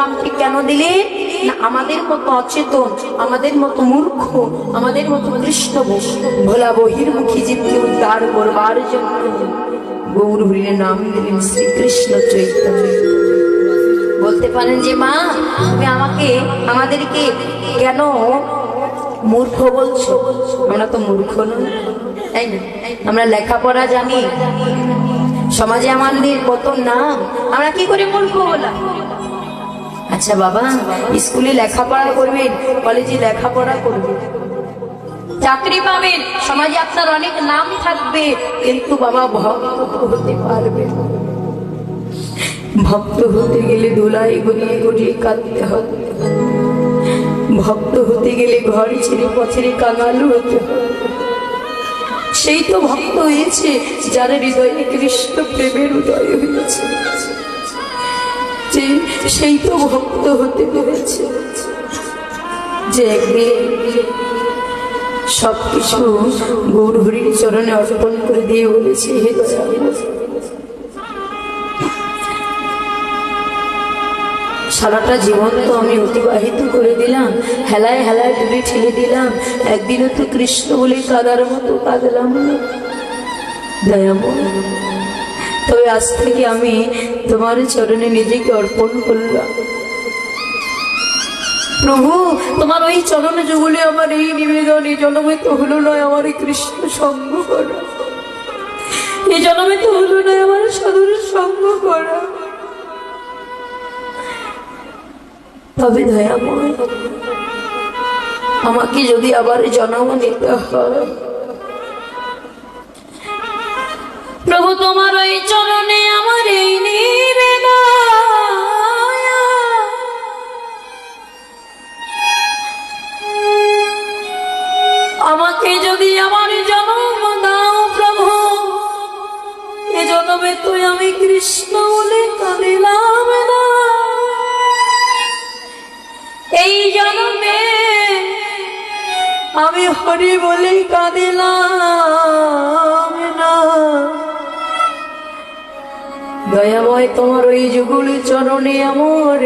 নামটি কেন দিলে? আমাদের মতো অচেতন, আমাদের মতো মূর্খ, আমাদের মতো কৃষ্ণ ভোলা বহির্মুখী জীবকে উদ্ধার করবার জন্য গৌর হরিণের নাম দিলেন শ্রীকৃষ্ণ চৈতন্য। বলতে পারেন যে মা, তুমি আমাকে, আমাদেরকে কেন মূর্খ বলছো? আমরা তো মূর্খ নই। তাই না? আমরা লেখাপড়া জানি। সমাজে আমাদের কত নাম। আমরা কি করে মূর্খ হলাম? আচ্ছা বাবা, স্কুলে লেখাপড়া করবেন, কলেজে লেখাপড়া করবেন। চাকরি পাবেন, সমাজে আপনার অনেক নাম থাকবে, কিন্তু বাবা ভক্ত হতে পারবে ভক্ত হতে গেলে দোলাই গড়িয়ে গড়িয়ে কাঁদতে হবে। ভক্ত হতে গেলে ঘর ছেড়ে পথের কাঙাল হতে সেই তো ভক্ত হয়েছে যার হৃদয়ে কৃষ্ণ প্রেমের উদয় হয়েছে। সেই তো ভক্ত হতে পেরেছে। যে একদিন সবকিছু গৌর হরির চরণে অর্পণ করে দিয়ে বলেছে হে দয়ালু, সারাটা জীবন তো আমি অতিবাহিত করে দিলাম, হেলায় হেলায় ডুবে ঠেলে দিলাম, একদিনও তো কৃষ্ণ বলে কাদার মতো কাঁদলাম না। তবে আজ থেকে আমি তোমার চরণে নিজেকে অর্পণ করলাম। প্রভু, তোমার ওই চরণে যুগলে আমার এই নিবেদন এই জন্মে তো হলো নয় আমার এই কৃষ্ণ সঙ্গ করা। এই জন্মে তো হলো নয় আমার সাধুর সঙ্গ করা। তবে দয়াময়। আমাকে যদি আবার জন্ম নিতে হয়। প্রভু, তোমার ওই চরণে আমার এই নিবেদন। আমাকে যদি আমার জন্ম দাও প্রভু, এ জন্মে তুই আমি কৃষ্ণ বলে কাঁদিলাম। আমি হরি বলে কাঁদিলাম দয়াময় তোমার ওই যুগলি চরণে আমার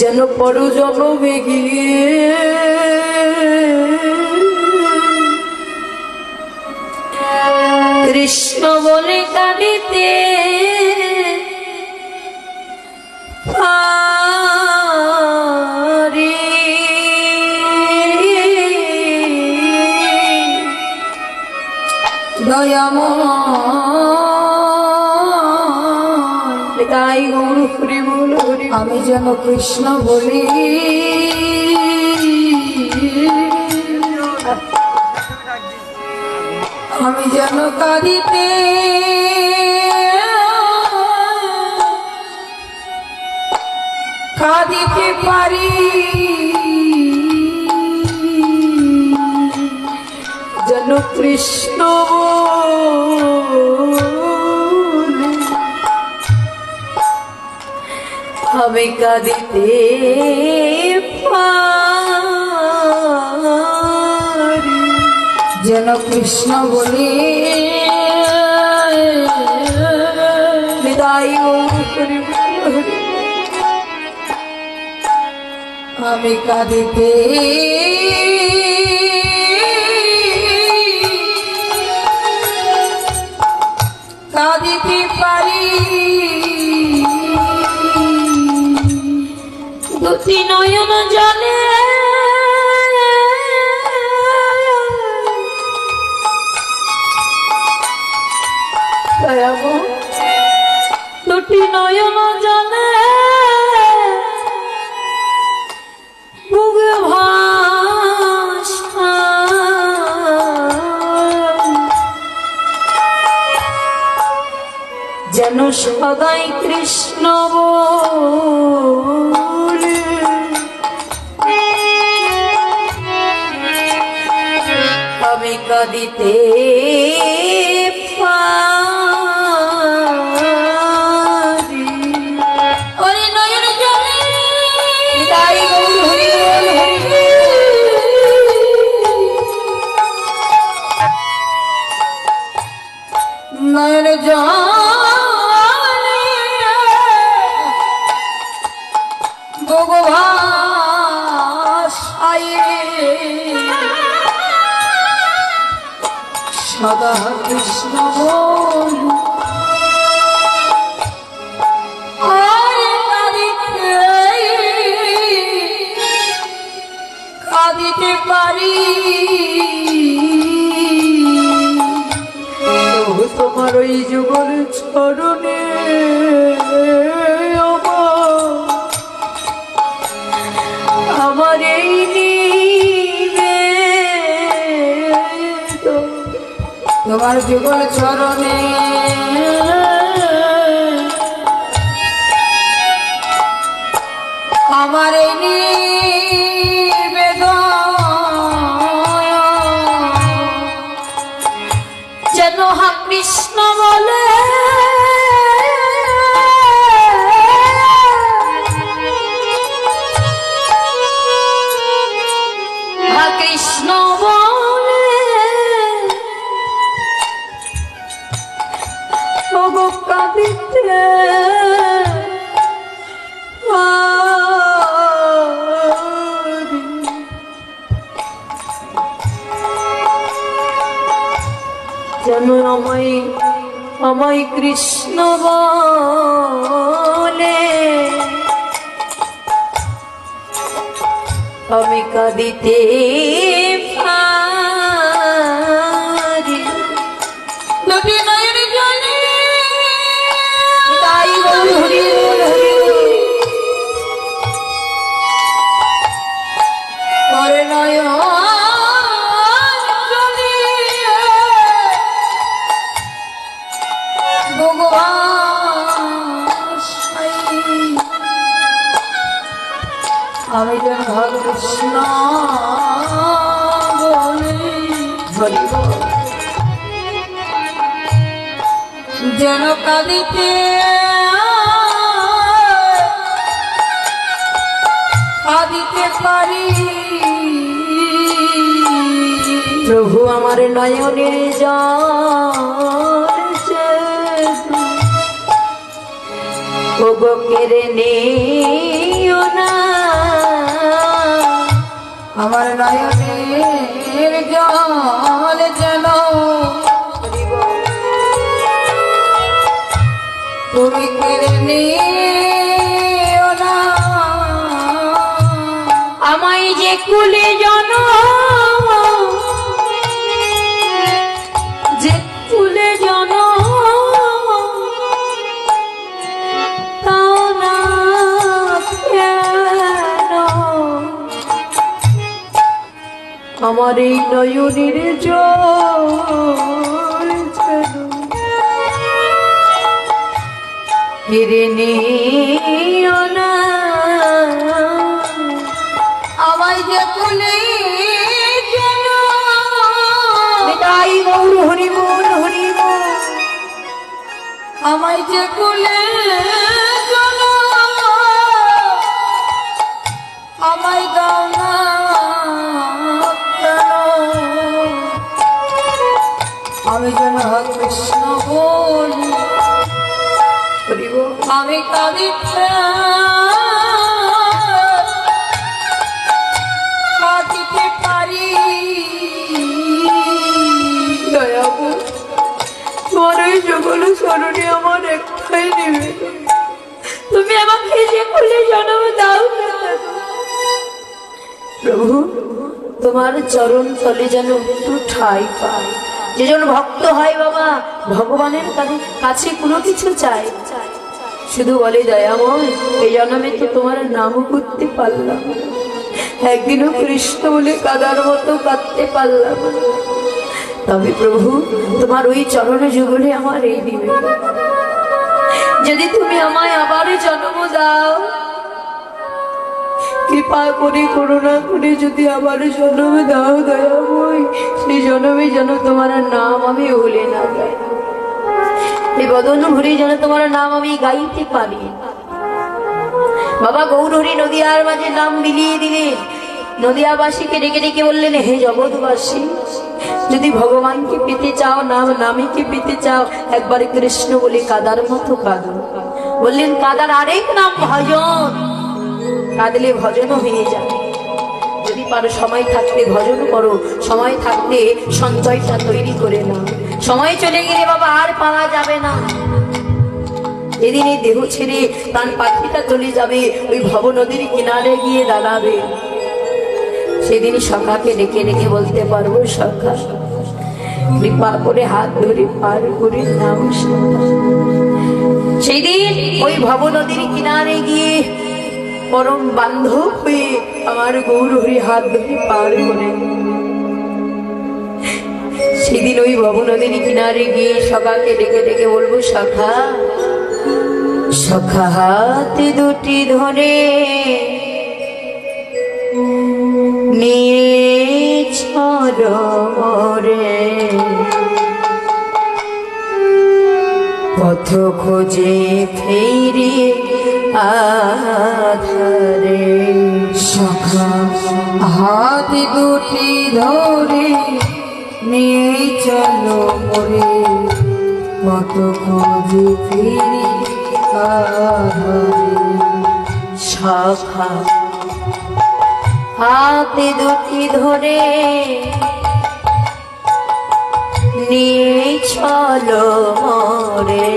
যেন পরু জন্মে গিয়ে কৃষ্ণ বলে কাঁদিতে যেন কৃষ্ণ বলি। আমি যেন কাঁদিতে কাঁদিতে পারি। যেন কৃষ্ণ আমি কাঁদিতে যেন কৃষ্ণ বল। আমি কাঁদিতে কাঁদিতে পারি নয়ন জলে সদা কৃষ্ণ কাঁদিতে পারি। তোমার ওই যুগল চরণে তোমার যুগল চরণে। আমার এই যেন আমায় আমায় কৃষ্ণ বলে। আমি কাঁদিতে আমি যেন কাঁদিতে কাঁদিতে পারি প্রভু আমার জল ওগো কেড়ে নিও না। আমার নয়নের জল যেন তুমি কেড়ে নিও না। আমায় যে কুলে জন আমার এই নয়নের কেড়ে নিও না। আমায় যে কুলে তাই গৌর হরি আমায় যে কুলে আমায় দাও না। আমি যেন কৃষ্ণ বলি। আমি কাঁদিতে কাঁদিতে পারি। দয়াবু তোমার ওই সকল স্মরণে আমার একটাই নিবেদন। তুমি আমাকে যে খুলে জন্ম দাও প্রভু, তোমার চরণ তলে যেন একটু ঠাই পায়। যেজন ভক্ত হয় বাবা, ভগবানের কাছে- কোনো কিছু চায়। শুধু বলে দয়াময় এই জন্মে তো তোমার নামও করতে পারলাম একদিনও কৃষ্ণ বলে কাদার মতো কাঁদতে পারলাম তবে প্রভু, তোমার ওই চরণ যুগলে আমার এই দিবে যদি তুমি আমায় আবার জন্ম দাও কৃপা করে, করুণা করে, যদি আমার জন্ম দাও দয়াময়, সেই জন্মে যেন তোমার নাম আমি ভুলে না যাই। এই বদন ভরে যেন তোমার নাম আমি গাইতে পারি। বাবা গৌরহরি নদিয়ার মাঝে নাম বিলিয়ে দিলেন। নদিয়াবাসীকে ডেকে ডেকে বললেন, হে জগৎবাসী, যদি ভগবানকে পেতে চাও, নাম নামীকে পেতে চাও, একবার কৃষ্ণ বলে কাদার মতো কাঁদো। বললেন, কাদার আরেক নাম ভজন। কাঁদলে ভজনও হয়ে যাবে যদি পারো সময় থাকতে ভজন করো, সময় থাকতে সঞ্চয়টা তৈরি করে নাও। সময় চলে গেলে বাবা আর পাওয়া যাবে না। যেদিন এই দেহ ছেড়ে প্রাণ পাখিটা চলে যাবে, ওই ভব নদীর কিনারে গিয়ে দাঁড়াবে। সেদিন সখাকে ডেকে ডেকে বলতে পারব, সখা, কৃপা করে হাত ধরে পার করে নাও সখা। সেই দিন ওই ভব নদীর কিনারে গিয়ে পরম বান্ধব হয়ে আমার গৌর হরি হাত ধরে পার করে। সেদিন ওই ভব নদীর কিনারে গিয়ে সখাকে ডেকে ডেকে বলব, সখা সখা হাতে দুটি ধরে নিয়ে ছড়ে পথ খোঁজে ফেরি আধারে। সখা হাত দুটি ধরে নিয়ে চলো পরে কত খোঁজে ফিরি সখা হাতে দুটি ধরে নিয়ে চলো মরে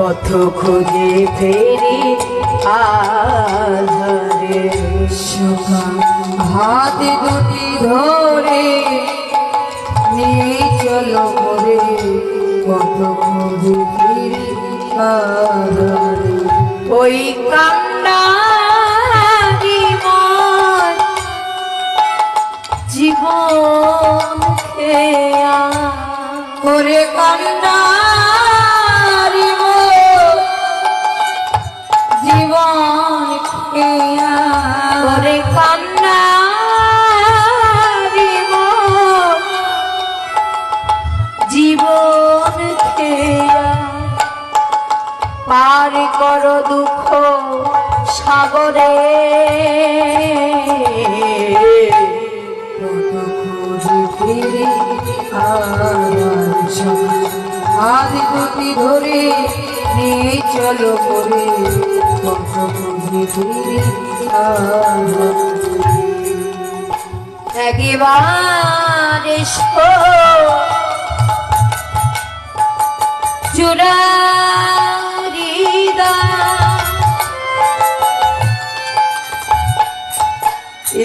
পথ খুঁজে ফেরি আধারে হাত দুটি ধরে নিয়ে চলো পরে কত খোঁজে ফিরি আধারে। ওই কান্ডারি মন জীবন করে কান্নারি হাত ধরে নিয়ে চলো করে একবার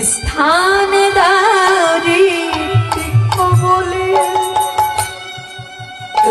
স্থান দারি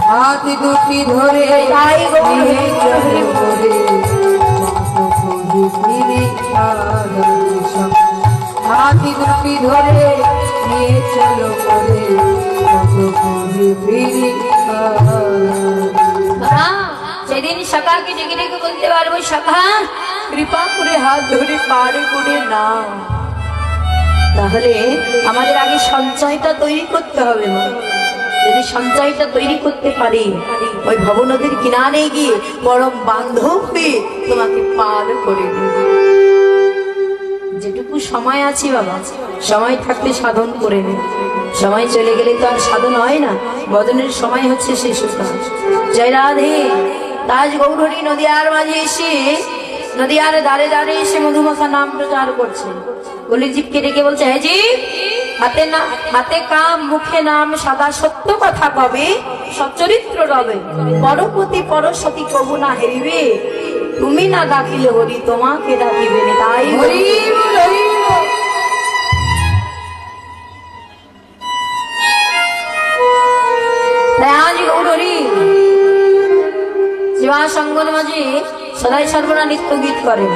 হাত দুটি ধরে তাই গো। নিয়ে চলো করে ফিরে হাত দুটি ধরে নিয়ে চলো করে কত খুঁজে ফিরে সেদিন সকাকে ডেকে ডেকে বলতে পারব সখা কৃপা করে হাত ধরে পার করে না তাহলে আমাদের আগে সঞ্চয়টা তৈরি করতে হবে যদি সঞ্চয়টা তৈরি করতে পারি, ওই ভবনদীর কিনারে গিয়ে পরম বান্ধব তোমাকে পার করে যেটুকু সময় আছে বাবা, সময় থাকতে সাধন করে নে। সময় চলে গেলে তো আর সাধন হয় না বদনের সময় হচ্ছে শেষ জয় রাধে, তাজ গৌরী নদিয়ার মাঝে এসে, নদিয়ার দাঁড়ে দাঁড়ে এসে মধুমাখা নাম প্রচার করছে। জীবকে ডেকে বলছে হ্যাঁ জীব হাতে না হাতে কাম মুখে নাম সদা সত্য কথা কবে? সচ্চরিত্র রবে। পরপতি পরসতী কবু না হেরিবে। তুমি না ডাকিলে হরি তোমাকে ডাকিবে তাই হরি সঙ্গন মাঝে সদাই সর্বনা নিত্য গীত করে